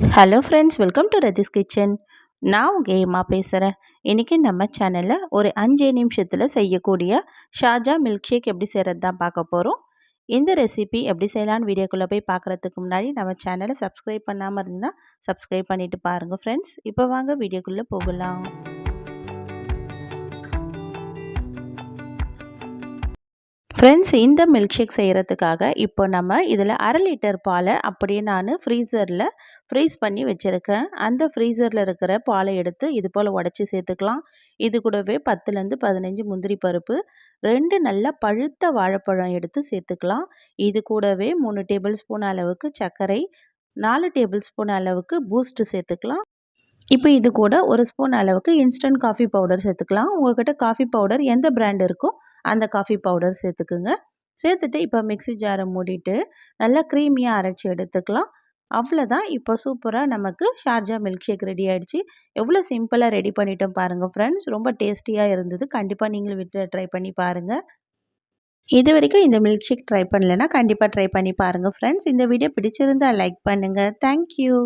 Hello friends welcome to Rathi's kitchen நான் உங்கள் ஏமா பேசுகிறேன் இன்றைக்கி நம்ம சேனலில் ஒரு அஞ்சு நிமிஷத்தில் செய்யக்கூடிய ஷாஜா மில்க் ஷேக் எப்படி செய்கிறது தான் பார்க்க போகிறோம் இந்த ரெசிபி எப்படி செய்யலான்னு வீடியோக்குள்ளே போய் பார்க்குறதுக்கு முன்னாடி நம்ம சேனலை சப்ஸ்கிரைப் பண்ணாமல் இருந்தால் சப்ஸ்கிரைப் பண்ணிவிட்டு பாருங்கள் ஃப்ரெண்ட்ஸ் இப்போ வாங்க வீடியோக்குள்ளே போகலாம். ஃப்ரெண்ட்ஸ் இந்த மில்க் ஷேக் செய்கிறதுக்காக இப்போ நம்ம இதில் அரை லிட்டர் பாலை அப்படியே நான் ஃப்ரீசரில் ஃப்ரீஸ் பண்ணி வச்சுருக்கேன். அந்த ஃப்ரீசரில் இருக்கிற பாலை எடுத்து இது போல் உடச்சி சேர்த்துக்கலாம். இது கூடவே பத்துலேருந்து பதினஞ்சு முந்திரி பருப்பு ரெண்டு நல்ல பழுத்த வாழைப்பழம் எடுத்து சேர்த்துக்கலாம். இது கூடவே மூணு டேபிள் ஸ்பூன் அளவுக்கு சர்க்கரை நாலு டேபிள் ஸ்பூன் அளவுக்கு பூஸ்ட்டு சேர்த்துக்கலாம். இப்போ இது கூட ஒரு ஸ்பூன் அளவுக்கு இன்ஸ்டன்ட் காஃபி பவுடர் சேர்த்துக்கலாம். உங்கள்கிட்ட காஃபி பவுடர் எந்த பிராண்ட் இருக்கோ அந்த காஃபி பவுடர் சேர்த்துக்குங்க. சேர்த்துட்டு இப்போ மிக்சி ஜாரை மூடிட்டு நல்லா க்ரீமியாக அரைச்சி எடுத்துக்கலாம். அவ்வளோதான் இப்போ சூப்பராக நமக்கு ஷார்ஜா மில்க் ஷேக் ரெடி ஆகிடுச்சு எவ்வளோ சிம்பிளாக ரெடி பண்ணிட்டோம் பாருங்கள் ஃப்ரெண்ட்ஸ் ரொம்ப டேஸ்டியாக இருந்தது. கண்டிப்பாக நீங்களும் விட்டு ட்ரை பண்ணி பாருங்கள் இது வரைக்கும் இந்த மில்க் ஷேக் ட்ரை பண்ணலைன்னா கண்டிப்பாக ட்ரை பண்ணி பாருங்கள் ஃப்ரெண்ட்ஸ் இந்த வீடியோ பிடிச்சிருந்தால் லைக் பண்ணுங்கள் தேங்க்யூ